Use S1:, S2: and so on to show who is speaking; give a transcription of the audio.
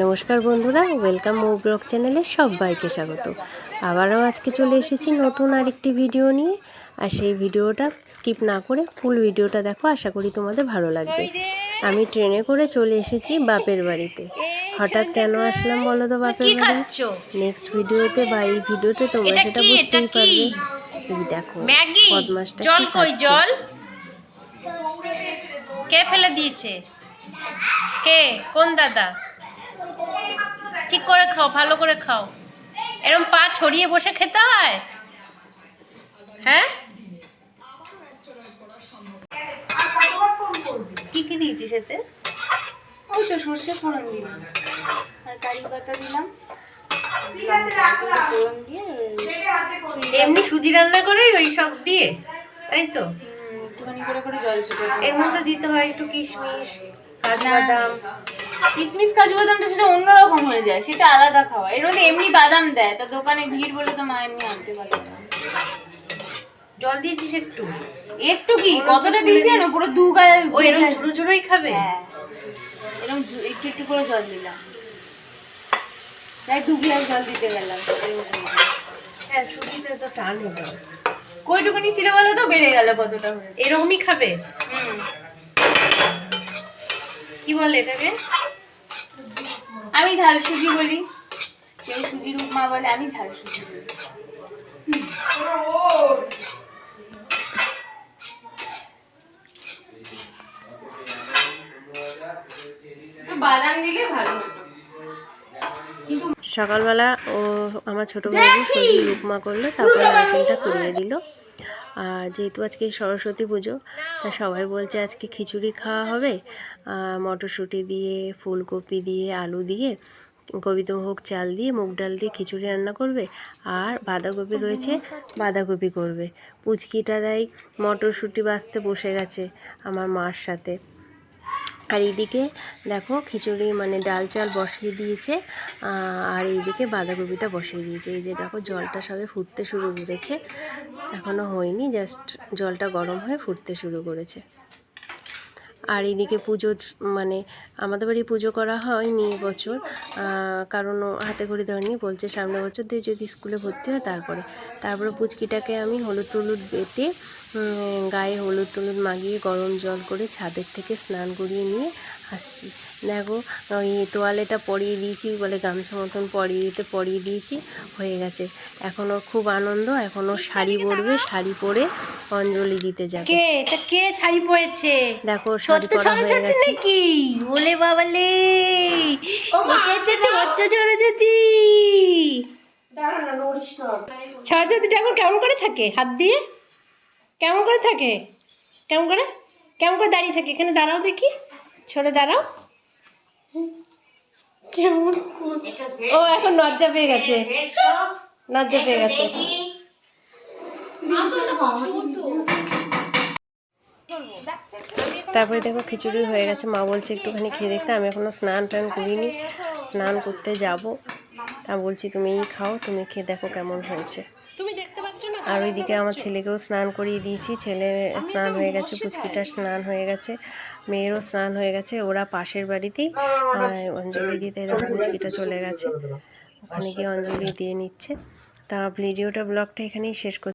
S1: নমস্কার বন্ধুরা ওয়েলকাম মৌ ব্লগ চ্যানেলে সবাইকে স্বাগত। আবারও আজকে চলে এসেছি নতুন আরেকটি ভিডিও নিয়ে। আর সেই ভিডিওটা স্কিপ না করে ফুল ভিডিওটা দেখো আশা করি তোমাদের ভালো লাগবে। আমি ট্রেনে করে চলে এসেছি বাপের বাড়িতে। হঠাৎ কেন আসলাম বলো তো বাপের বাড়ি? নেক্সট ভিডিওতে বা এই ভিডিওতে তোমরা সেটা বুঝতেই পারবে। এই দেখো
S2: ম্যাগি?
S1: বদমাসটা
S2: জল কই? জল? কে ফেলে দিয়েছে? কে? কোন দাদা? ঠিক করে খাও ভালো করে খাও। এরকম পা ছড়িয়ে বসে খেতে হয়? হ্যাঁ?
S3: কি কি দিয়েছিস এতে? ওই তো সর্ষে ফোড়ন দিলাম আর কারি পাতা দিলাম ফোড়ন দিয়ে
S2: এমনি সুজি রান্না করে ওই সব দিয়ে তাই তো?
S3: একটুখানি করে করে জল ছেটে।
S2: এর মধ্যে দিতে হয় একটু কিশমিশ কাজু বাদাম
S3: কিশমিশ কাজু বাদামটা সেটা অন্যরকম হয়ে যায় সেটা আলাদা খাওয়া। এর মধ্যে এমনি বাদাম দেয় তা দোকানে ভিড় বলে তো মা এমনি আনতে পারে না।
S2: জল দিয়েছিস একটু?
S3: একটু কি? কতটা দিয়েছি জানো? পুরো দু গায়ে
S2: ও এরকম ঝুড়ো ঝুড়োই খাবে?
S3: হ্যাঁ। এরকম একটু একটু করে জল দিলাম। তাই দু গ্লাস জল দিতে গেলাম
S2: হ্যাঁ সুজিতে তো টান হবে।
S3: কইটুকুনি ছিল বলে তো বেড়ে গেল কতটা
S2: এরকমই খাবে?
S3: হুম।
S2: বলে এটাকে
S3: আমি ঝাল সুজি বলি। কেউ সুজির উপমা বলে আমি ঝাল সুজি বলি। বাদাম দিলে ভালো কিন্তু
S1: সকালবেলা ও আমার ছোটো বাবু উপমা করল তারপরে নারকেলটা কুড়িয়ে দিল। আর যেহেতু আজকে সরস্বতী পুজো, তা সবাই বলছে আজকে খিচুড়ি খাওয়া হবে। মটরশুঁটি দিয়ে, ফুলকপি দিয়ে, আলু দিয়ে গোবিন্দভোগ চাল দিয়ে, মুগ ডাল দিয়ে খিচুড়ি রান্না করবে। আর বাঁধাকপি রয়েছে, বাঁধাকপি করবে। পুচকিটা দেয়, মটরশুঁটি বাঁচতে বসে গেছে আমার মার সাথে। আর এইদিকে দেখো খিচুড়ি মানে ডাল চাল বসিয়ে দিয়েছে আর এইদিকে বাঁধাকপিটা বসিয়ে দিয়েছে। এই যে দেখো জলটা সবে ফুটতে শুরু করেছে। এখনও হয়নি, জাস্ট জলটা গরম হয়ে ফুটতে শুরু করেছে। আর এদিকে পুজো মানে আমাদের বাড়ি পুজো করা হয়নি বছর। কারণ হাতে হাতে ঘড়ি ধরেনি, বলছে সামনে বছর দিয়ে যদি স্কুলে ভর্তি হয় তারপরে। তারপরে পুচকিটাকে আমি হলুদ টলুদ বেটে গায়ে হলুদ টলুদ মাগিয়ে গরম জল করে ছাদের থেকে স্নান করিয়ে নিয়ে আসছি। দেখো ওই তোয়ালেটা পরিয়ে দিয়েছি বলে গামছা মতন পরিয়ে দিতে পরিয়ে দিয়েছি হয়ে গেছে। এখন ওর খুব আনন্দ এখন ও শাড়ি পরবে শাড়ি পরে অঞ্জলি দিতে যাবে।
S2: কে? এটা কে শাড়ি পরেছে?
S1: দেখো শাড়ি
S2: সত্য
S1: পরা হয়ে গেছে।
S2: নাকি? ওলে বাবালে। এটা হচ্ছে সত্য ছড়াছড়ি সরস্বতী ঠাকুর কেমন করে থাকে? হাত দিয়ে? কেমন করে থাকে? কেমন করে? কেমন করে দাঁড়িয়ে থাকে? এখানে দাঁড়াও দেখি। দাঁড়াও। কেমন? ও, এখন লজ্জা পেয়ে গেছে। লজ্জা পেয়ে গেছে।
S1: তারপরে দেখো খিচুড়ি হয়ে গেছে। মা বলছে, একটুখানি খেয়ে দেখতে। আমি এখনও স্নান টান করিনি। স্নান করতে যাব। তা বলছি তুমিই খাও, তুমি খেয়ে দেখো কেমন হয়েছে
S2: তুমি দেখতে পাচ্ছ না
S1: আর ওইদিকে আমার ছেলেকেও স্নান করিয়ে দিয়েছি। ছেলে স্নান হয়ে গেছে, পুচকিটা স্নান হয়ে গেছে, মেয়েরও স্নান হয়ে গেছে, ওরা পাশের বাড়িতেই অঞ্জলি দিতে পুচকিটা চলে গেছে। ওখানে গিয়ে অঞ্জলি দিয়ে নিচ্ছে। তা ভিডিওটা, ব্লগটা এখানেই শেষ করছি